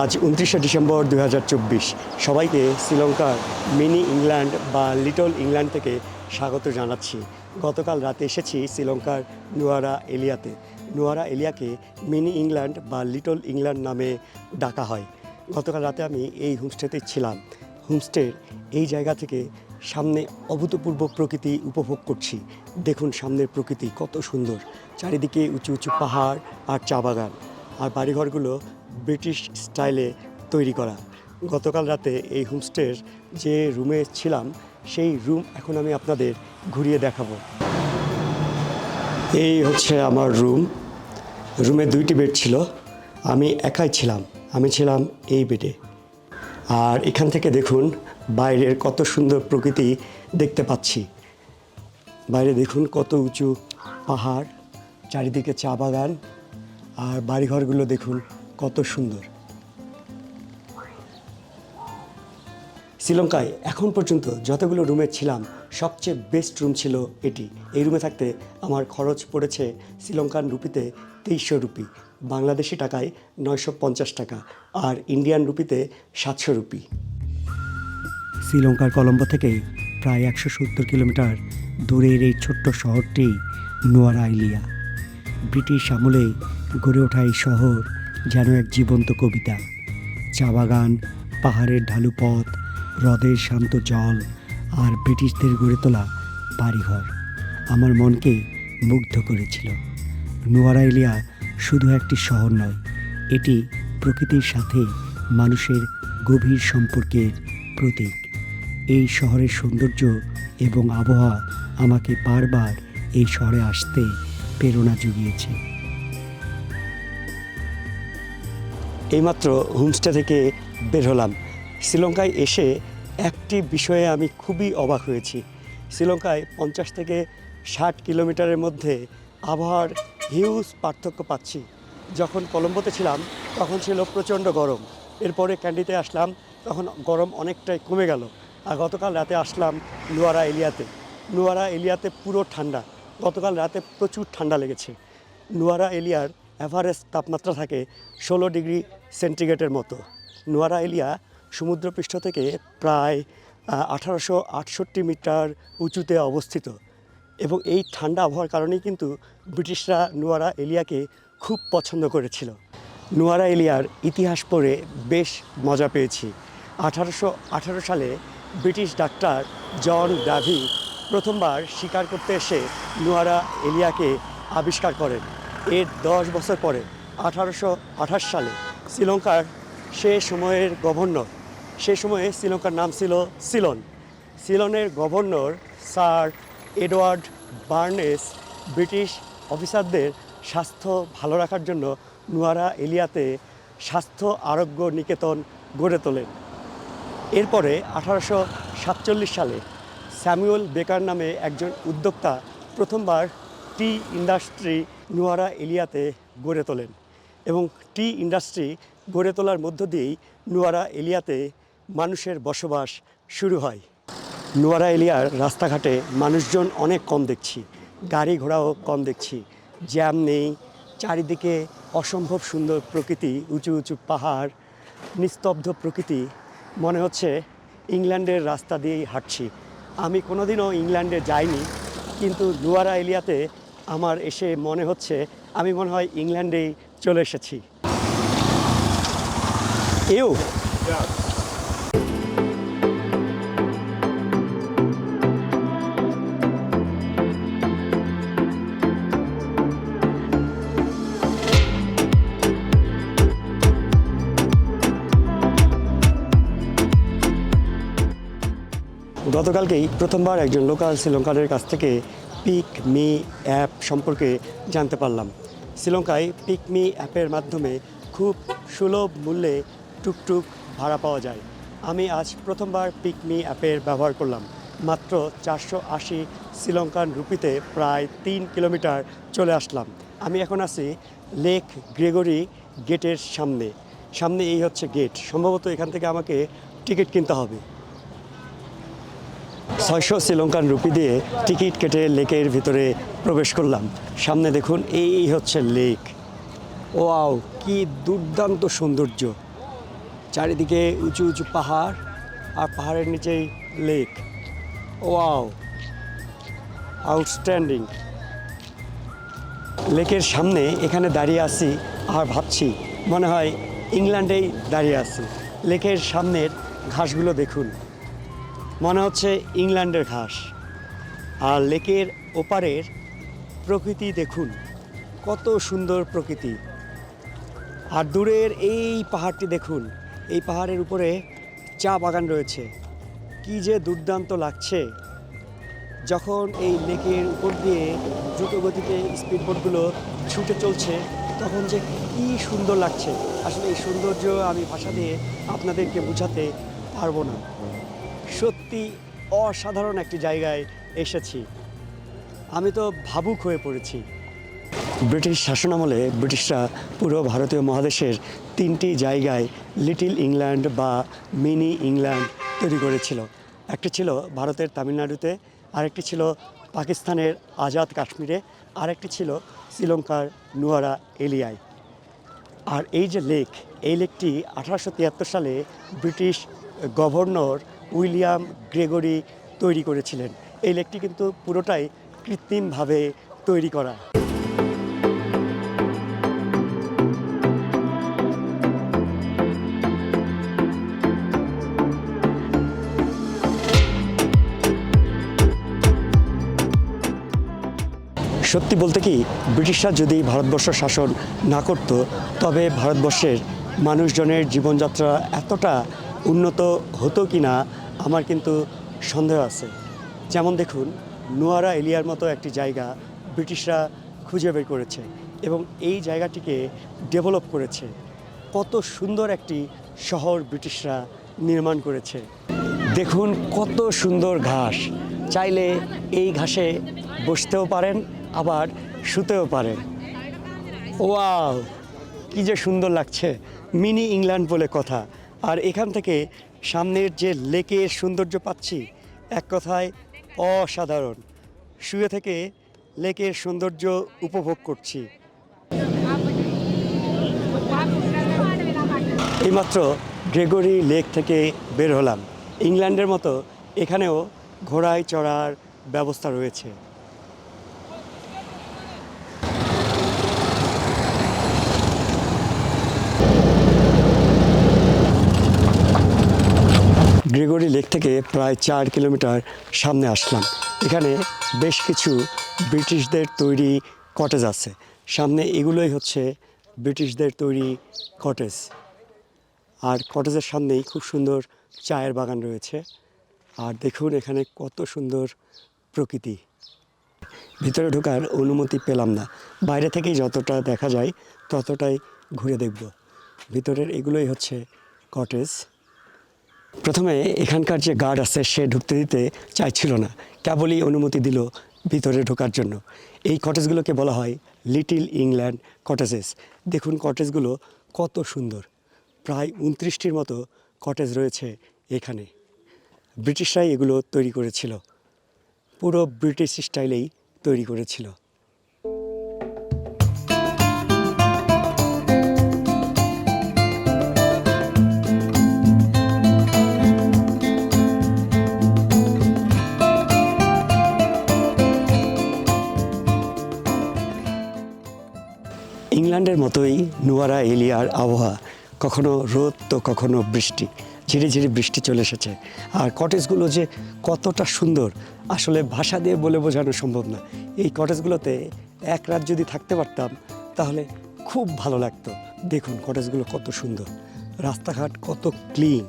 আজ উনত্রিশে ডিসেম্বর দু হাজার চব্বিশ। সবাইকে শ্রীলঙ্কার মিনি ইংল্যান্ড বা লিটল ইংল্যান্ড থেকে স্বাগত জানাচ্ছি। গতকাল রাতে এসেছি শ্রীলঙ্কার নুয়ারা এলিয়াতে। নুয়ারা এলিয়াকে মিনি ইংল্যান্ড বা লিটল ইংল্যান্ড নামে ডাকা হয়। গতকাল রাতে আমি এই হোমস্টেতে ছিলাম। হোমস্টের এই জায়গা থেকে সামনে অভূতপূর্ব প্রকৃতি উপভোগ করছি। দেখুন সামনের প্রকৃতি কত সুন্দর। চারিদিকে উঁচু উঁচু পাহাড় আর চা বাগান। আর বাড়িঘরগুলো ব্রিটিশ স্টাইলে তৈরি করা। গতকাল রাতে এই হোমস্টের যে রুমে ছিলাম, সেই রুম এখন আমি আপনাদের ঘুরিয়ে দেখাবো। এই হচ্ছে আমার রুম। রুমে দুইটি বেড ছিল। আমি একাই ছিলাম। আমি ছিলাম এই বেডে। আর এখান থেকে দেখুন, বাইরের কত সুন্দর প্রকৃতি দেখতে পাচ্ছি। বাইরে দেখুন, কত উঁচু পাহাড়, চারিদিকে চা বাগান। আর বাড়িঘরগুলো দেখুন। কত সুন্দর। শ্রীলঙ্কায় এখন পর্যন্ত যতগুলো রুমে ছিলাম, সবচেয়ে বেস্ট রুম ছিল এটি। এই রুমে থাকতে আমার খরচ পড়েছে শ্রীলঙ্কান রুপিতে তেইশশো রুপি, বাংলাদেশি টাকায় নয়শো পঞ্চাশ টাকা, আর ইন্ডিয়ান রুপিতে সাতশো রুপি। শ্রীলঙ্কার কলম্বো থেকে প্রায় একশো সত্তর কিলোমিটার দূরের এই ছোট্ট শহরটি নোয়ারা আইলিয়া ব্রিটিশ আমলে গড়ে ওঠা এই শহর যেন এক জীবন্ত কবিতা। চা বাগান, পাহাড়ের ঢালু পথ, হ্রদের শান্ত জল আর ব্রিটিশদের গড়ে তোলা বাড়িঘর আমার মনকে মুগ্ধ করেছিল। নোয়ারা এলিয়া শুধু একটি শহর নয়, এটি প্রকৃতির সাথে মানুষের গভীর সম্পর্কের প্রতীক। এই শহরের সৌন্দর্য এবং আবহাওয়া আমাকে বারবার এই শহরে আসতে প্রেরণা জুগিয়েছে। এইমাত্র হোমস্টে থেকে বের হলাম। শ্রীলঙ্কায় এসে একটি বিষয়ে আমি খুবই অবাক হয়েছি। শ্রীলঙ্কায় পঞ্চাশ থেকে ষাট কিলোমিটারের মধ্যে আবহাওয়ার হিউজ পার্থক্য পাচ্ছি। যখন কলম্বোতে ছিলাম, তখন ছিল প্রচণ্ড গরম। এরপরে ক্যান্ডিতে আসলাম, তখন গরম অনেকটাই কমে গেল। আর গতকাল রাতে আসলাম নোয়ারা এলিয়াতে। নোয়ারা এলিয়াতে পুরো ঠান্ডা। গতকাল রাতে প্রচুর ঠান্ডা লেগেছে। নোয়ারা এলিয়ার অ্যাভারেজ তাপমাত্রা থাকে ষোলো ডিগ্রি সেন্টিগ্রেডের মতো। নোয়ারা এলিয়া সমুদ্রপৃষ্ঠ থেকে প্রায় আঠারোশো আটষট্টি মিটার উঁচুতে অবস্থিত এবং এই ঠান্ডা আবহাওয়ার কারণেই কিন্তু ব্রিটিশরা নোয়ারা এলিয়াকে খুব পছন্দ করেছিল। নোয়ারা এলিয়ার ইতিহাস পড়ে বেশ মজা পেয়েছি। আঠারোশো আঠারো সালে ব্রিটিশ ডাক্তার জন ডাভি প্রথমবার শিকার করতে এসে নোয়ারা এলিয়াকে আবিষ্কার করেন। এর দশ বছর পরে, আঠারোশো আঠাশ সালে শ্রীলঙ্কার সে সময়ের গভর্নর, সে সময়ে শ্রীলঙ্কার নাম ছিল Ceylon. সিলনের governor sir Edward Barnes British অফিসারদের স্বাস্থ্য ভালো রাখার জন্য নুয়ারা এলিয়াতে স্বাস্থ্য আরোগ্য নিকেতন গড়ে তোলেন। এরপরে আঠারোশো সাতচল্লিশ সালে স্যামুয়েল বেকার নামে একজন উদ্যোক্তা প্রথমবার টি ইন্ডাস্ট্রি নোয়ারা এলিয়াতে গড়ে তোলেন এবং টি ইন্ডাস্ট্রি গড়ে তোলার মধ্য দিয়েই নোয়ারা এলিয়াতে মানুষের বসবাস শুরু হয়। নোয়ারা এলিয়ার রাস্তাঘাটে মানুষজন অনেক কম দেখছি, গাড়ি ঘোড়াও কম দেখছি, জ্যাম নেই, চারিদিকে অসম্ভব সুন্দর প্রকৃতি, উঁচু উঁচু পাহাড়, নিস্তব্ধ প্রকৃতি। মনে হচ্ছে ইংল্যান্ডের রাস্তা দিয়েই হাঁটছি। আমি কোনোদিনও ইংল্যান্ডে যাইনি, কিন্তু লুয়ারা এলিয়াতে আমার এসে মনে হচ্ছে আমি মনে হয় ইংল্যান্ডেই চলে এসেছি। এও গতকালকেই প্রথমবার একজন লোকাল শ্রীলঙ্কানের কাছ থেকে পিক মি অ্যাপ সম্পর্কে জানতে পারলাম। শ্রীলঙ্কায় পিক মি অ্যাপের মাধ্যমে খুব সুলভ মূল্যে টুকটুক ভাড়া পাওয়া যায়। আমি আজ প্রথমবার পিক মি অ্যাপের ব্যবহার করলাম। মাত্র চারশো আশি শ্রীলঙ্কান রুপিতে প্রায় তিন কিলোমিটার চলে আসলাম। আমি এখন আছি লেক গ্রেগরি গেটের সামনে। সামনে এই হচ্ছে গেট সম্ভবত এখান থেকে আমাকে টিকিট কিনতে হবে। ছয়শো শ্রীলঙ্কান রুপি দিয়ে টিকিট কেটে লেকের ভিতরে প্রবেশ করলাম। সামনে দেখুন, এই হচ্ছে লেক। ওয়াও, কি দুর্দান্ত সৌন্দর্য। চারিদিকে উঁচু উঁচু পাহাড়, আর পাহাড়ের নিচেই লেক। Wow, outstanding. লেকের সামনে এখানে দাঁড়িয়ে আছি, আর ভাবছি, মনে হয় ইংল্যান্ডেই দাঁড়িয়ে আছি। লেকের সামনের ঘাসগুলো দেখুন। মনে হচ্ছে ইংল্যান্ডের ঘাস। আর লেকের ওপারের প্রকৃতি দেখুন, কত সুন্দর প্রকৃতি। আর দূরের এই পাহাড়টি দেখুন, এই পাহাড়ের উপরে চা বাগান রয়েছে। কি যে দুর্দান্ত লাগছে। যখন এই লেকের উপর দিয়ে দ্রুত গতিতে স্পিডবোটগুলো ছুটে চলছে, তখন যে কি সুন্দর লাগছে। আসলে এই সৌন্দর্য আমি ভাষা দিয়ে আপনাদেরকে বোঝাতে পারব না। সত্যি অসাধারণ একটি জায়গায় এসেছি। আমি তো ভাবুক হয়ে পড়েছি। ব্রিটিশ শাসনামলে ব্রিটিশরা পুরো ভারতীয় মহাদেশের তিনটি জায়গায় লিটিল ইংল্যান্ড বা মিনি ইংল্যান্ড তৈরি করেছিল। একটি ছিল ভারতের তামিলনাড়ুতে, আরেকটি ছিল পাকিস্তানের আজাদ কাশ্মীরে, আরেকটি ছিল শ্রীলঙ্কার নুয়ারা এলিয়ায়। আর এই যে লেক, এই লেকটি আঠারোশো তিয়াত্তর সালে ব্রিটিশ গভর্নর উইলিয়াম গ্রেগরি তৈরি করেছিলেন। এই লেকটি কিন্তু পুরোটাই কৃত্রিমভাবে তৈরি করা। সত্যি বলতে কি, ব্রিটিশরা যদি ভারতবর্ষ শাসন না করত, তবে ভারতবর্ষের মানুষজনের জীবনযাত্রা এতটা উন্নত হতো কি না আমার কিন্তু সন্দেহ আছে। যেমন দেখুন, নোয়ারা এলিয়ার মতো একটি জায়গা ব্রিটিশরা খুঁজে বের করেছে এবং এই জায়গাটিকে ডেভেলপ করেছে। কত সুন্দর একটি শহর ব্রিটিশরা নির্মাণ করেছে। দেখুন কত সুন্দর ঘাস। চাইলে এই ঘাসে বসতেও পারেন, আবার শুতেও পারেন। ওয়াও! কি যে সুন্দর লাগছে। মিনি ইংল্যান্ড বলে কথা। আর এখান থেকে সামনের যে লেকের সৌন্দর্য পাচ্ছি, এক কথায় অসাধারণ। শুয়ে থেকে লেকের সৌন্দর্য উপভোগ করছি। এইমাত্র গ্রেগরি লেক থেকে বের হলাম। ইংল্যান্ডের মতো এখানেও ঘোড়ায় চড়ার ব্যবস্থা রয়েছে। গ্রেগরি লেক থেকে প্রায় চার কিলোমিটার সামনে আসলাম। এখানে বেশ কিছু ব্রিটিশদের তৈরি কটেজ আছে। সামনে এগুলোই হচ্ছে ব্রিটিশদের তৈরি কটেজ। আর কটেজের সামনেই খুব সুন্দর চায়ের বাগান রয়েছে। আর দেখুন এখানে কত সুন্দর প্রকৃতি। ভিতরে ঢোকার অনুমতি পেলাম না। বাইরে থেকেই যতটা দেখা যায় ততটাই ঘুরে দেখব। ভিতরের এগুলোই হচ্ছে কটেজ। প্রথমে এখানকার যে গার্ড আছে, সে ঢুকতে দিতে চাইছিল না। কেবলই অনুমতি দিল ভিতরে ঢোকার জন্য। এই কটেজগুলোকে বলা হয় লিটিল ইংল্যান্ড কটেজেস দেখুন কটেজগুলো কত সুন্দর। প্রায় উনত্রিশটির মতো কটেজ রয়েছে এখানে। ব্রিটিশরাই এগুলো তৈরি করেছিল। পুরো ব্রিটিশ স্টাইলেই তৈরি করেছিল। ইংল্যান্ডের মতোই নুয়ারা এলিয়ার আবহাওয়া। কখনো রোদ, তো কখনো বৃষ্টি। ঝিরে ঝিরে বৃষ্টি চলে এসেছে। আর কটেজগুলো যে কতটা সুন্দর, আসলে ভাষা দিয়ে বলে বোঝানো সম্ভব না। এই কটেজগুলোতে এক রাত যদি থাকতে পারতাম, তাহলে খুব ভালো লাগতো। দেখুন কটেজগুলো কত সুন্দর। রাস্তাঘাট কত ক্লিন।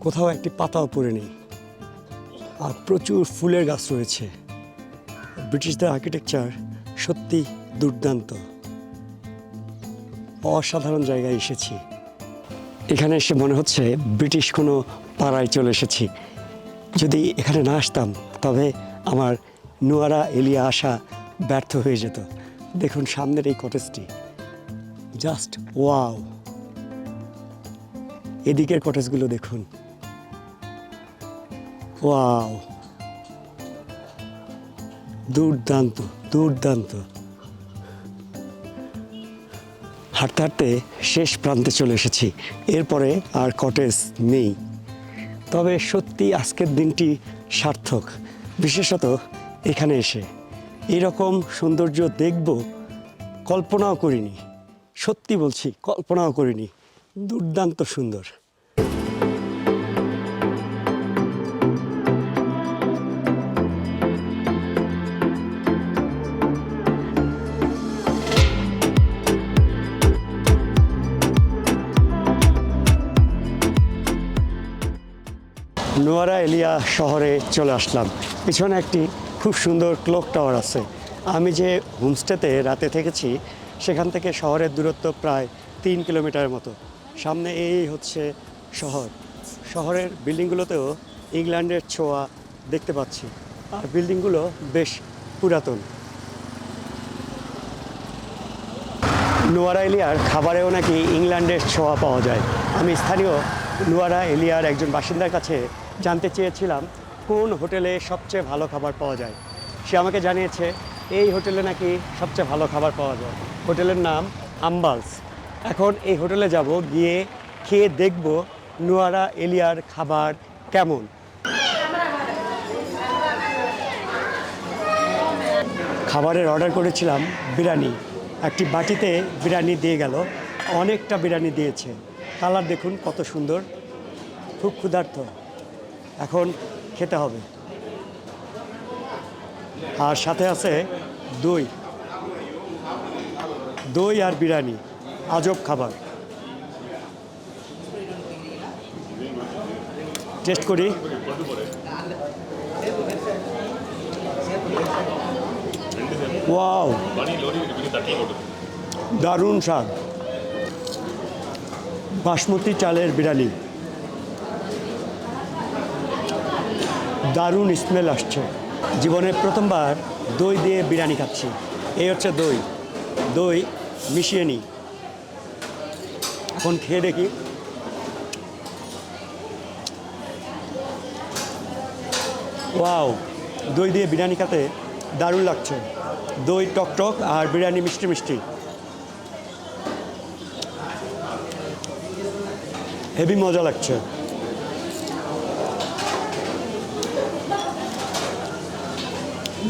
কোথাও একটি পাতাও পড়ে নেই। আর প্রচুর ফুলের গাছ রয়েছে। ব্রিটিশদের আর্কিটেকচার সত্যি দুর্দান্ত। অসাধারণ জায়গায় এসেছি। এখানে এসে মনে হচ্ছে ব্রিটিশ কোনো পাড়ায় চলে এসেছি। যদি এখানে না আসতাম, তবে আমার নোয়ারা এলিয়া আসা ব্যর্থ হয়ে যেত। দেখুন সামনের এই কটেজটি। Just wow. এদিকের কটেজগুলো দেখুন। ওয়াও। দুর্দান্ত দুর্দান্ত। হাঁটতে হাঁটতে শেষ প্রান্তে চলে এসেছি। এরপরে আর কটেজ নেই। তবে সত্যি আজকের দিনটি সার্থক। বিশেষত এখানে এসে। এরকম সৌন্দর্য দেখব, কল্পনাও করিনি। সত্যি বলছি, কল্পনাও করিনি। দুর্দান্ত সুন্দর। নোয়ারা এলিয়া শহরে চলে আসলাম। পিছনে একটি খুব সুন্দর ক্লক টাওয়ার আছে। আমি যে হোমস্টেতে রাতে থেকেছি, সেখান থেকে শহরের দূরত্ব প্রায় তিন কিলোমিটারের মতো। সামনে এই হচ্ছে শহর। শহরের বিল্ডিংগুলোতেও ইংল্যান্ডের ছোঁয়া দেখতে পাচ্ছি। আর বিল্ডিংগুলো বেশ পুরাতন। নোয়ারা এলিয়ার খাবারেও নাকি ইংল্যান্ডের ছোঁয়া পাওয়া যায়। আমি স্থানীয় নোয়ারা এলিয়ার একজন বাসিন্দার কাছে জানতে চেয়েছিলাম কোন হোটেলে সবচেয়ে ভালো খাবার পাওয়া যায়। সে আমাকে জানিয়েছে, এই হোটেলে নাকি সবচেয়ে ভালো খাবার পাওয়া যায়। হোটেলের নাম আম্বালস। এখন এই হোটেলে যাব গিয়ে খেয়ে দেখব নোয়ারা এলিয়ার খাবার কেমন। খাবারের অর্ডার করেছিলাম বিরিয়ানি। একটি বাটিতে বিরিয়ানি দিয়ে গেল, অনেকটা বিরিয়ানি দিয়েছে। কালার দেখুন কত সুন্দর, খুব ক্ষুধার্ত। এখন খেতে হবে। আর সাথে আছে দই। দই আর বিরিয়ানি, আজব খাবার। টেস্ট করি। ওয়াও দারুণ স্বাদ। বাসমতি চালের বিরিয়ানি। দারুণ স্মেল আসছে। জীবনে প্রথমবার দই দিয়ে বিরিয়ানি খাচ্ছি। এই হচ্ছে দই। দই মিশিয়ে নিই। এখন খেয়ে দেখি। ওয়াও, দই দিয়ে বিরিয়ানি খেতে দারুণ লাগছে। দই টক টক আর বিরিয়ানি মিষ্টি মিষ্টি। হেভি মজা লাগছে।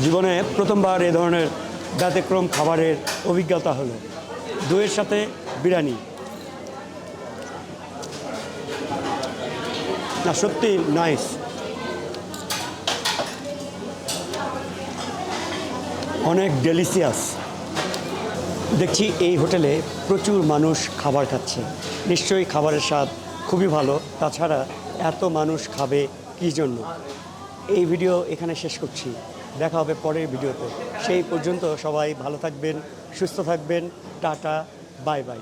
জীবনে প্রথমবার এ ধরনের ব্যতিক্রম খাবারের অভিজ্ঞতা হলো। দইয়ের সাথে বিরিয়ানি। না, সত্যি নাইস। অনেক ডেলিসিয়াস দেখছি এই হোটেলে প্রচুর মানুষ খাবার খাচ্ছে। নিশ্চয়ই খাবারের স্বাদ খুবই ভালো। তাছাড়া এত মানুষ খাবে কী জন্য? এই ভিডিও এখানে শেষ করছি। দেখা হবে পরের ভিডিওতে। সেই পর্যন্ত সবাই ভালো থাকবেন সুস্থ থাকবেন টাটা বাই বাই।